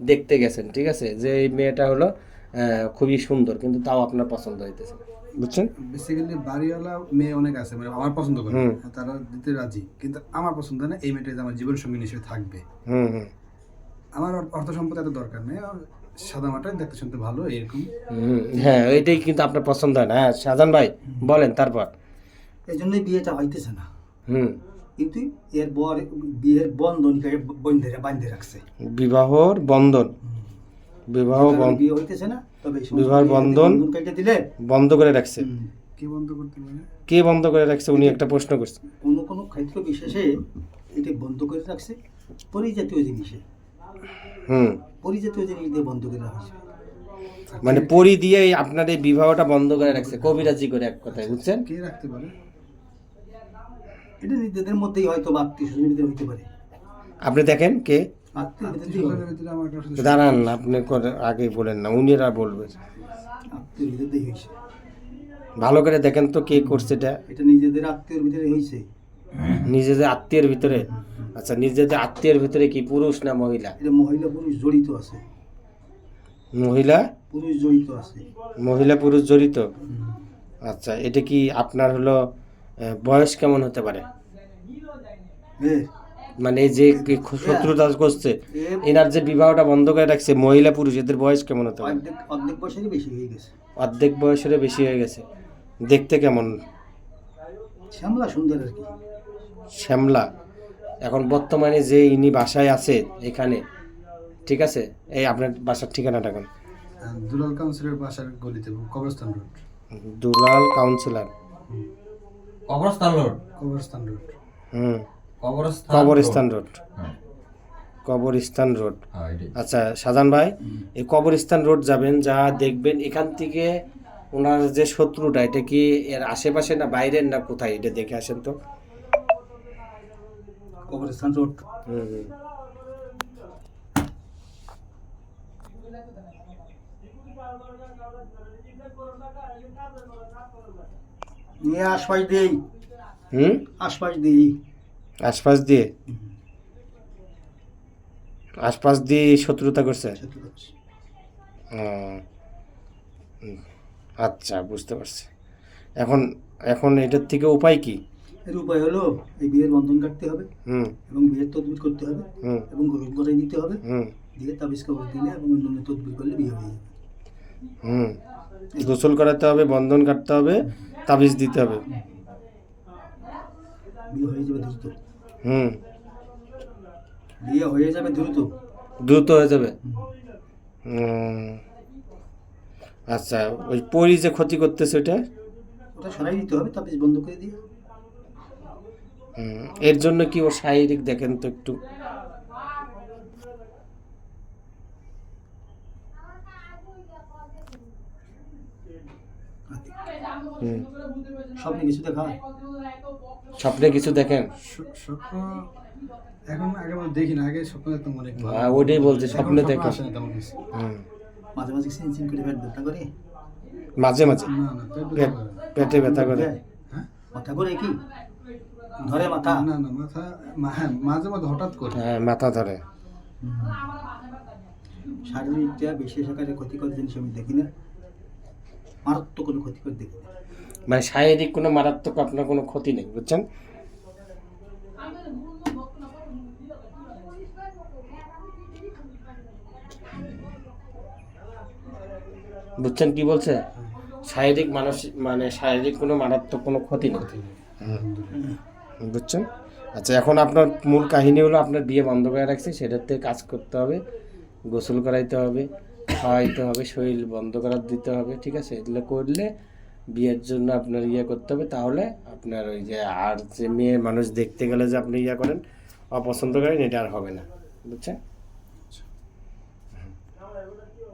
দেখতে গেছেন ঠিক আছে? যে এই মেয়েটা হলো খুবই সুন্দর কিন্তু তাও আপনার পছন্দ হইতেছে বুঝছেন? বেসিক্যালি বাড়িওয়ালা মেয়ে অনেক আছে মানে আমার পছন্দ করে তারা দিতে রাজি কিন্তু আমার পছন্দ না এই মেয়েটা আমার জীবন সঙ্গী হিসেবে থাকবে। হুম হুম। আমার অর্থ সম্পদ এত দরকার নেই সাদা মাটা দেখতে শুনতে ভালো এরকম। হুম, হ্যাঁ এইটাই কিন্তু আপনার পছন্দ হয় না। হ্যাঁ শাহজান ভাই বলেন তারপর। এই জন্যই বিয়েটা হইতেছে না। হুম। কিন্তু এর বর বিয়ের বন্ধনকে বন্ধে বাঁধে রাখছে। বিবাহর বন্ধন। বিবাহ বিয়ে হইতেছে না তবে বিয়ে বন্ধন কেটে দিলে বন্ধ করে রাখছে। কে বন্ধ করতে পারে? কে বন্ধ করে রাখছে? উনি একটা প্রশ্ন করছে। কোনো কোনো ক্ষেত্র বিশেষে এটি বন্ধ করে রাখছে? পরিজাতীয় জিনিসে। হুম। পরিজাতীয় জিনিস দিয়ে বন্ধ করে রাখা হয়েছে। মানে পরি দিয়ে আপনার এই বিবাহটা বন্ধ করে রাখছে। কবিরাজি করে এক কথায় বুঝছেন? কে রাখতে পারে? এটা নিজেদের মধ্যেই হয়তো বা আত্মীয় স্বজনের ভিতরে হইতে পারে। আপনি দেখেন কে দাঁড়ান আপনি আগে বলেন না উনিরা বলবে। আত্মীয় ভিতরেই হয়েছে ভালো করে দেখেন তো কে করছে এটা। এটা নিজেদের আত্মীয়র ভিতরে হয়েছে নিজেদের আত্মীয়ের ভিতরে? আচ্ছা নিজেদের আত্মীয়ের ভিতরে কি পুরুষ না মহিলা? এটা মহিলা পুরুষ জড়িত আছে। মহিলা? পুরুষ জড়িত আছে। মহিলা পুরুষ জড়িত? আচ্ছা এটা কি আপনার হলো বয়স কেমন হতে পারে? মানে এই যে শত্রুতা করছে এনার যে বিবাহটা বন্ধ করে রাখছে মহিলা পুরুষ এদের বয়স কেমন হতে পারে? অর্ধেক অর্ধেক বেশি হয়ে গেছে। অর্ধেক বয়সের বেশি হয়ে গেছে। দেখতে কেমন? শ্যামলা সুন্দর আর কি। শ্যামলা। এখন বর্তমানে যে ইনি বাসায় আছে এখানে ঠিক আছে? এই আপনার বাসার ঠিকানাটা এখন। দুলাল কাউন্সিলের বাসার গলিতে কবরস্থান রোড। দুলাল কাউন্সিলর। কবরস্থান রোড? কবরস্থান রোড। হুম। কবরস্থান কবরস্থান রোড। হ্যাঁ, কবরস্থান রোড। হ্যাঁ, আচ্ছা সাজান ভাই এই কবরস্থান রোড যাবেন যা দেখবেন এখান থেকে ওনার যে শত্রুটা এটা কি এর আশেপাশে না বাইরের না কোথায়? এটা দেখে আসেন তো। কবরস্থান রোড। হুম হুম। নিয়ে আশপাশ দিই হুম? আশপাশ দিই আশপাশ দিয়ে? আশপাশ দিয়ে শত্রুতা করছে? আচ্ছা বুঝতে পারছি। এখন এখন এটার থেকে উপায় কি? এর উপায় হলো এই বিয়ের বন্ধন কাটতে হবে হুম। এবং বিয়ের তদবির করতে হবে হুম। এবং গোসল করাই দিতে হবে। হুম। দিয়ে তাবিজ কবর দিলে এবং অন্যান্য তদবির করলে বিয়ে হয়ে যাবে। হুম। গোসল করাতে হবে বন্ধন কাটতে হবে। তাবিজ দিতে হবে। বিয়ে যাবে দ্রুত। হুম। বিয়ে হয়ে যাবে দ্রুত? দ্রুত হয়ে যাবে। আচ্ছা ওই পরি যে ক্ষতি করতেছে ওটা ওটা সরাই দিতে হবে তাবিজ বন্ধ করে দিয়ে। হুম, এর জন্য কি ও শারীরিক দেখেন তো একটু হুম। স্বপ্নে কিছু দেখা হয়? স্বপ্নে কিছু দেখেন? স্বপ্ন এখন আগে মনে দেখি না আগে স্বপ্ন দেখতাম অনেক ভালো। হ্যাঁ, ওটাই বলছি, স্বপ্নে দেখো। আসে না তেমন কিছু। হুম। মাঝে মাঝে সিন সিন করে পেট ব্যথা করে? মাঝে মাঝে। না না পেট ব্যথা করে। হ্যাঁ। মাথা করে কি? ধরে মাথা? না না মাথা হ্যাঁ মাঝে মাঝে হঠাৎ করে। হ্যাঁ মাথা ধরে। শারীরিকটা বিশেষ আকারে ক্ষতিকর জিনিস আমি দেখি না। মারাত্মক কোনো ক্ষতিকর দেখি না। মানে শারীরিক কোনো মারাত্মক আপনার কোনো ক্ষতি নেই বুঝছেন? বুঝছেন কি বলছে? শারীরিক মানসিক মানে শারীরিক কোনো মারাত্মক কোনো ক্ষতি নেই। বুঝছেন? আচ্ছা এখন আপনার মূল কাহিনী হলো আপনার বিয়ে বন্ধ করে রাখছে সেটাতে কাজ করতে হবে গোসল করাইতে হবে খাওয়াইতে হবে শরীর বন্ধ করার দিতে হবে ঠিক আছে? এগুলো করলে বিয়ের জন্য আপনার ইয়ে করতে হবে, তাহলে আপনার ওই যে আর যে মেয়ে মানুষ দেখতে গেলে যে আপনি ইয়ে করেন, অপছন্দ করেন, এটা আর হবে না। বুঝছেন?